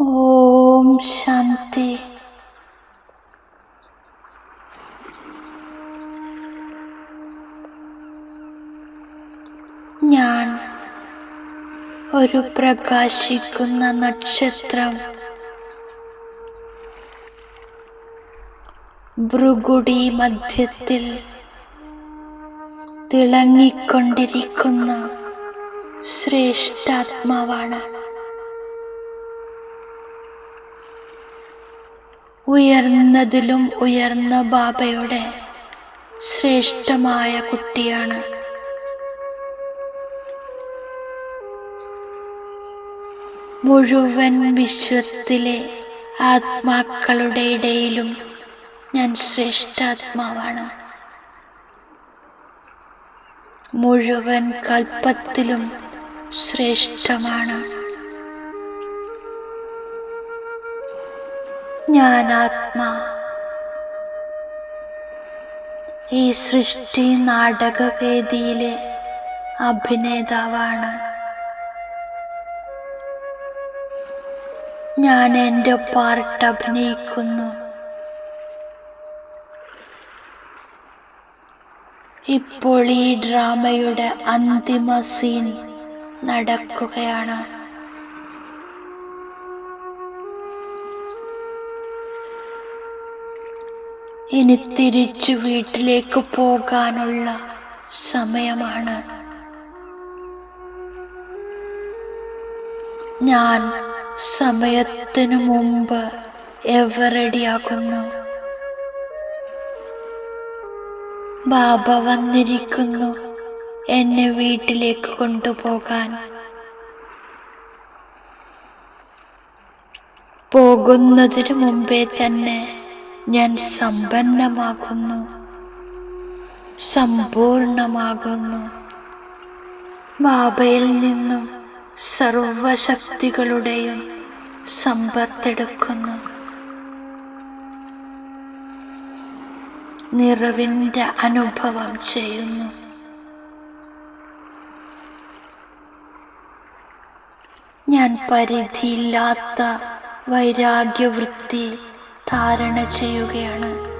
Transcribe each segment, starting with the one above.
ഓം ശാന്തി. ഞാൻ ഒരു പ്രകാശിക്കുന്ന നക്ഷത്രം. ഭൃഗുടി മധ്യത്തിൽ തിളങ്ങിക്കൊണ്ടിരിക്കുന്ന ശ്രേഷ്ഠാത്മാവാണ്. ഉയർന്നതിലും ഉയർന്ന ബാബയുടെ ശ്രേഷ്ഠമായ കുട്ടിയാണ്. മുഴുവൻ വിശ്വത്തിലെ ആത്മാക്കളുടെ ഇടയിലും ഞാൻ ശ്രേഷ്ഠാത്മാവാണ്. മുഴുവൻ കൽപ്പത്തിലും ശ്രേഷ്ഠമാണ്. ആത്മാ ഈ സൃഷ്ടി നാടകവേദിയിലെ അഭിനേതാവാണ് ഞാൻ എന്റെ പാർട്ട് അഭിനയിക്കുന്നു. ഇപ്പോൾ ഈ ഡ്രാമയുടെ അന്തിമ സീൻ നടക്കുകയാണ്. ഇനി തിരിച്ചു വീട്ടിലേക്ക് പോകാനുള്ള സമയമാണ്. ഞാൻ സമയത്തിനു മുമ്പ് എവറെഡിയാകുന്നു. ബാബ വന്നിരിക്കുന്നു എന്നെ വീട്ടിലേക്ക് കൊണ്ടുപോകാൻ. പോകുന്നതിനു മുമ്പേ തന്നെ ഞാൻ സമ്പന്നമാകുന്നു. സമ്പൂർണമാകുന്നു. ബാബയിൽ നിന്നും സർവശക്തികളുടെയും സമ്പത്തെടുക്കുന്നു. നിറവിന്റെ അനുഭവം ചെയ്യുന്നു. ഞാൻ പരിധിയില്ലാത്ത വൈരാഗ്യവൃത്തി ധാരണ ചെയ്യുകയാണ്.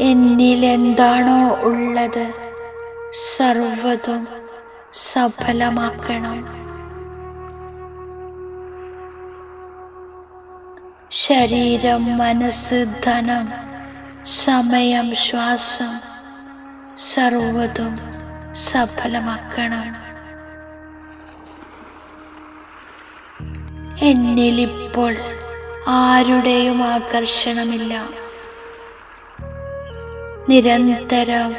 എന്നിൽ എന്താണോ ഉള്ളത് സർവതും സഫലമാക്കണം. ശരീരം മനസ്സ് ധനം സമയം ശ്വാസം സർവതും സഫലമാക്കണം. എന്നിലിപ്പോൾ ആരുടെയും ആകർഷണമില്ല. നിരന്തരം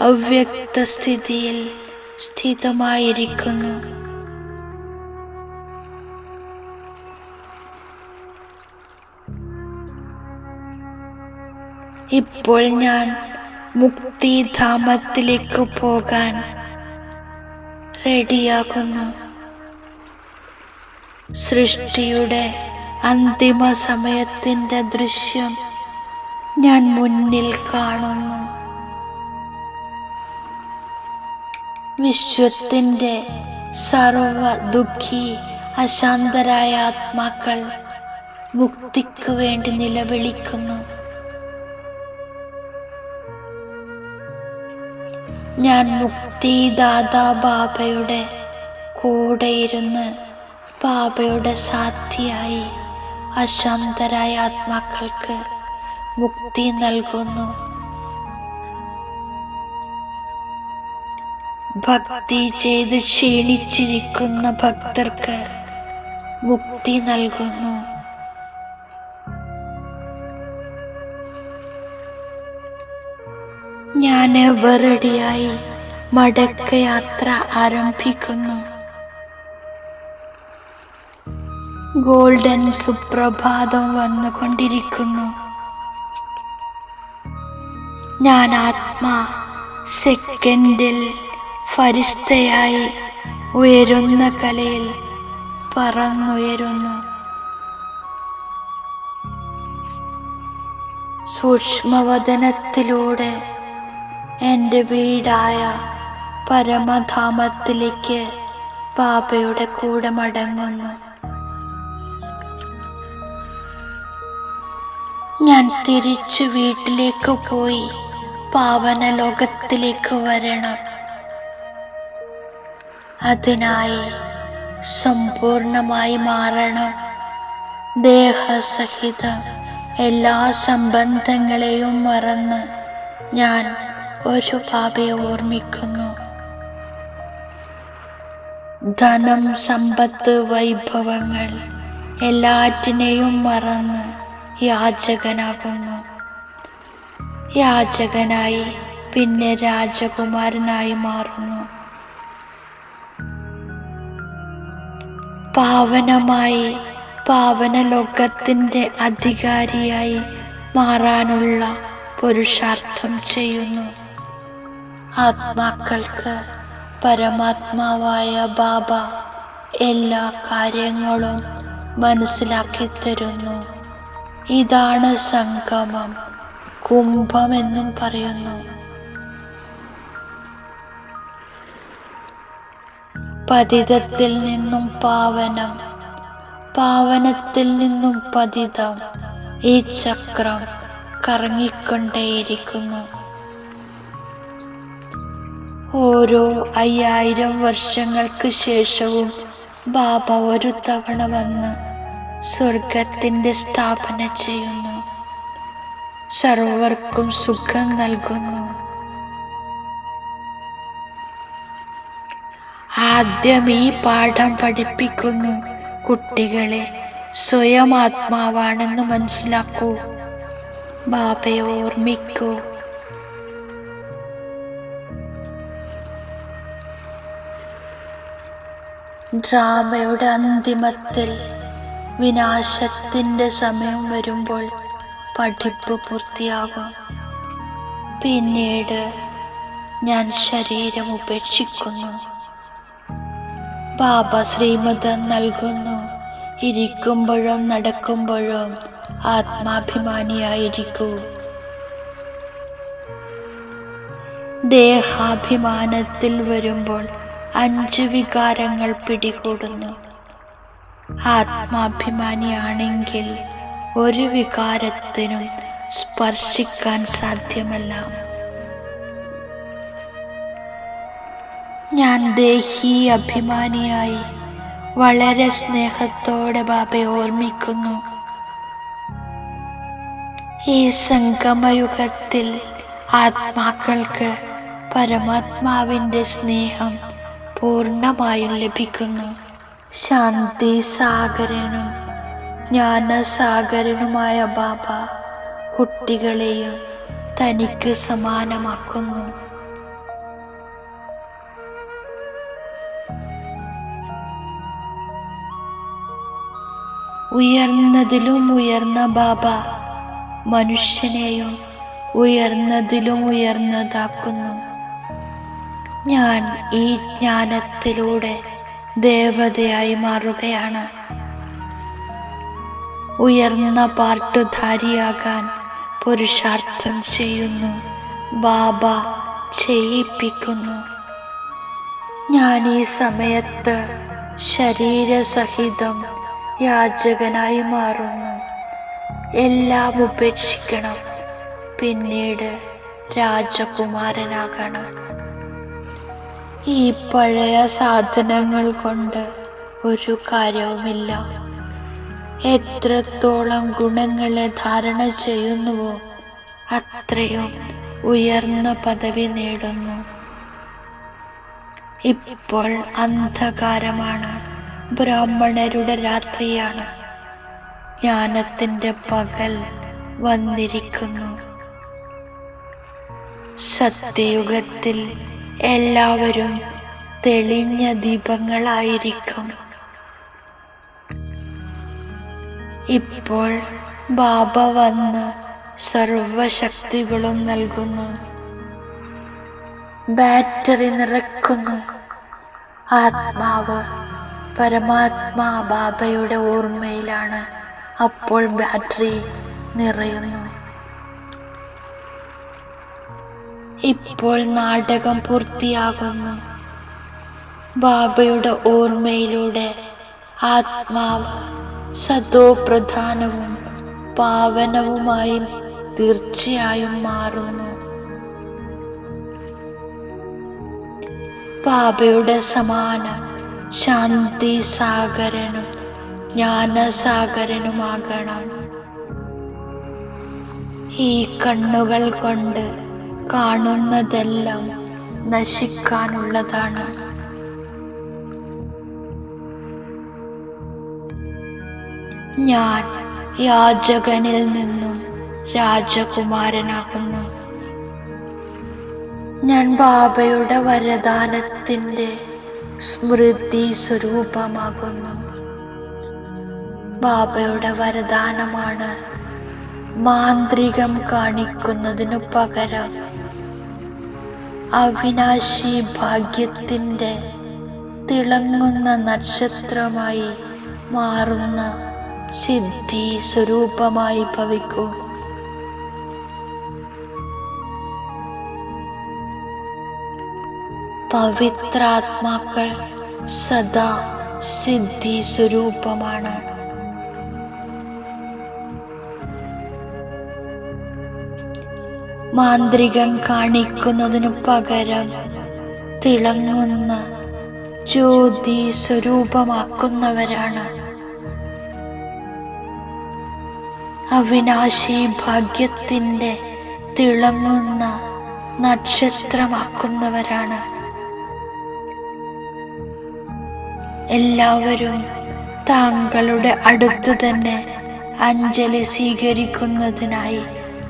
അവ്യക്ത സ്ഥിതിയിൽ സ്ഥിതമായിരിക്കുന്നു. ഇപ്പോൾ ഞാൻ മുക്തിധാമത്തിലേക്ക് പോകാൻ റെഡിയാകുന്നു. സൃഷ്ടിയുടെ അന്തിമ സമയത്തിന്റെ ദൃശ്യം ഞാൻ മുന്നിൽ കാണുന്നു. വിശ്വത്തിന്റെ സർവ ദുഃഖി അശാന്തരായ ആത്മാക്കൾ മുക്തിക്ക് വേണ്ടി നിലവിളിക്കുന്നു. ഞാൻ മുക്തിദാതാ ബാബയുടെ കൂടെ ബാബയുടെ സാധ്യയായി അശാന്തരായ ആത്മാക്കൾക്ക് മുക്തി നൽകുന്നു. ഭക്തി ചെയ്ത് ക്ഷീണിച്ചിരിക്കുന്ന ഭക്തർക്ക് മുക്തി നൽകുന്നു. ഞാൻ വെറടിയായി മടക്കയാത്ര ആരംഭിക്കുന്നു. ഗോൾഡൻ സുപ്രഭാതം വന്നുകൊണ്ടിരിക്കുന്നു. ഞാൻ ആത്മാ സെക്കൻഡിൽ ഫരിസ്തയായി ഉയരുന്ന കലയിൽ പറന്നുയരുന്നു. സൂക്ഷ്മവദനത്തിലൂടെ എന്റെ വീടായ പരമധാമത്തിലേക്ക് പാപയുടെ കൂടെ മടങ്ങുന്നു. ഞാൻ തിരിച്ചു വീട്ടിലേക്ക് പോയി പാവന ലോകത്തിലേക്ക് വരണം. അതിനായി സമ്പൂർണമായി മാറണം. ദേഹസഹിതം എല്ലാ സംബന്ധങ്ങളെയും മറന്ന് ഞാൻ ഒരു പാപയെ ഓർമ്മിക്കുന്നു. ധനം സമ്പത്ത് വൈഭവങ്ങൾ എല്ലാറ്റിനെയും മറന്ന് യാചകനാകുന്നു. യാചകനായി പിന്നെ രാജകുമാരനായി മാറുന്നു. പാവനമായി പാവന ലോകത്തിന്റെ അധികാരിയായി മാറാനുള്ള പുരുഷാർത്ഥം ചെയ്യുന്നു. ആത്മാക്കൾക്ക് പരമാത്മാവായ ബാബ എല്ലാ കാര്യങ്ങളും മനസ്സിലാക്കി തരുന്നു. ഇതാണ് സംഗമം. കുംഭം എന്നും പറയുന്നു. പതിതത്തിൽ നിന്നും പാവനം. പാവനത്തിൽ നിന്നും പതിതം. ഈ ചക്രം കറങ്ങിക്കൊണ്ടേയിരിക്കുന്നു. ഓരോ അയ്യായിരം വർഷങ്ങൾക്ക് ശേഷവും ബാബ ഒരു തവണ വന്ന് സ്വർഗത്തിന്റെ സ്ഥാപന ചെയ്യുന്നു. സർവർക്കും സുഖം നൽകുന്നു. ആദ്യം ഈ പാഠം പഠിപ്പിക്കുന്നു. കുട്ടികളെ സ്വയം ആത്മാവാണെന്ന് മനസ്സിലാക്കൂ. ബാബയെ ഓർമ്മിക്കൂ. ഡ്രാമയുടെ അന്തിമത്തിൽ വിനാശത്തിന്റെ സമയം വരുമ്പോൾ പഠിപ്പ് പൂർത്തിയാകും. പിന്നീട് ഞാൻ ശരീരം ഉപേക്ഷിക്കുന്നു. ബാബ ശ്രീമതം നൽകുന്നു. ഇരിക്കുമ്പോഴും നടക്കുമ്പോഴും ആത്മാഭിമാനിയായിരിക്കൂ. ദേഹാഭിമാനത്തിൽ വരുമ്പോൾ അഞ്ച് വികാരങ്ങൾ പിടികൂടുന്നു. ആത്മാഭിമാനിയാണെങ്കിൽ ഒരു വികാരത്തിനും സ്പർശിക്കാൻ സാധ്യമല്ല. ഞാൻ ദേഹി അഭിമാനിയായി വളരെ സ്നേഹത്തോടെ ബാബയെ ഓർമ്മിക്കുന്നു. ഈ സംഗമയുഗത്തിൽ ആത്മാക്കൾക്ക് പരമാത്മാവിന്റെ സ്നേഹം പൂർണമായും ലഭിക്കുന്നു. ശാന്തി സാഗരനും ജ്ഞാനസാഗരനുമായ ബാബ കുട്ടികളെയും തനിക്ക് സമാനമാക്കുന്നു. ഉയർന്നതിലും ഉയർന്ന ബാബ മനുഷ്യനെയും ഉയർന്നതിലും ഉയർന്നതാക്കുന്നു. ഞാൻ ഈ ജ്ഞാനത്തിലൂടെ ദേവതയായി മാറുകയാണ്. ഉയർന്ന പാട്ടുധാരിയാകാൻ പുരുഷാർത്ഥം ചെയ്യുന്നു. ബാബ ചെയ്യിപ്പിക്കുന്നു. ഞാൻ ഈ സമയത്ത് ശരീരസഹിതം യാചകനായി മാറുന്നു. എല്ലാം ഉപേക്ഷിക്കണം. പിന്നീട് രാജകുമാരനാകണം. ഈ പഴയ സാധനങ്ങൾ കൊണ്ട് ഒരു കാര്യവുമില്ല. എത്രത്തോളം ഗുണങ്ങളെ ധാരണ ചെയ്യുന്നുവോ അത്രയും ഉയർന്ന പദവി നേടുന്നു. ഇപ്പോൾ അന്ധകാരമാണ് ബ്രാഹ്മണരുടെ രാത്രിയാണ്. ജ്ഞാനത്തിന്റെ പകൽ വന്നിരിക്കുന്നു. സത്യയുഗത്തിൽ എല്ലാവരും തെളിഞ്ഞ ദീപങ്ങളായിരിക്കും. ഇപ്പോൾ ബാബ വന്ന് സർവശക്തികളും നൽകുന്നു. ബാറ്ററി നിറക്കുന്നു. ആത്മാവ് പരമാത്മാ ബാബയുടെ ഓർമ്മയിലാണ്. അപ്പോൾ ബാറ്ററി നിറയുന്നു. ഇപ്പോൾ നാടകം പൂർത്തിയാകുന്നു. ബാബയുടെ ഓർമ്മയിലൂടെ ആത്മാവ് സതോപ്രധാനവും പാവനവുമായി തീർച്ചയായും മാറുന്നു. ബാബയുടെ സമാന ശാന്തി സാഗരനും ജ്ഞാനസാഗരനുമാകണം. ഈ കണ്ണുകൾ കൊണ്ട് കാണുന്നതെല്ലാം നശിക്കാനുള്ളതാണ്. ഞാൻ യാചകനിൽ നിന്നും രാജകുമാരനാകുന്നു. ഞാൻ ബാബയുടെ വരദാനത്തിന്റെ സ്മൃതി സ്വരൂപമാകുന്നു. ബാബയുടെ വരദാനമാണ് മാന്ത്രികം കാണിക്കുന്നതിനു പകരം അവിനാശി ഭാഗ്യത്തിന്റെ തിളങ്ങുന്ന നക്ഷത്രമായി മാറുന്ന സിദ്ധി സ്വരൂപമായി ഭവിക്കൂ. പവിത്രാത്മാക്കൾ സദാ സിദ്ധി സ്വരൂപമാണ്. മാന്ത്രികം കാണിക്കുന്നതിനു പകരം തിളങ്ങുന്ന ജ്യോതി സ്വരൂപമാക്കുന്നവരാണ്. അവിനാശി ഭാഗ്യത്തിന്റെ തിളങ്ങുന്ന നക്ഷത്രമാക്കുന്നവരാണ്. എല്ലാവരും താങ്കളുടെ അടുത്ത് തന്നെ അഞ്ജലി സ്വീകരിക്കുന്നതിനായി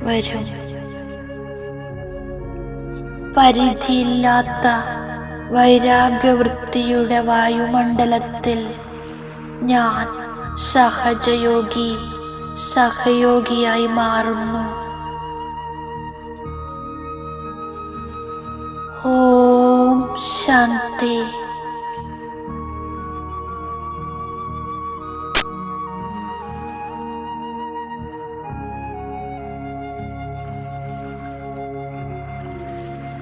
വരും. പരിധിയില്ലാത്ത വൈരാഗ്യവൃത്തിയുടെ വായുമണ്ഡലത്തിൽ ഞാൻ സഹജയോഗി സഹയോഗിയായി മാറുന്നു. ഓം ശാന്തി.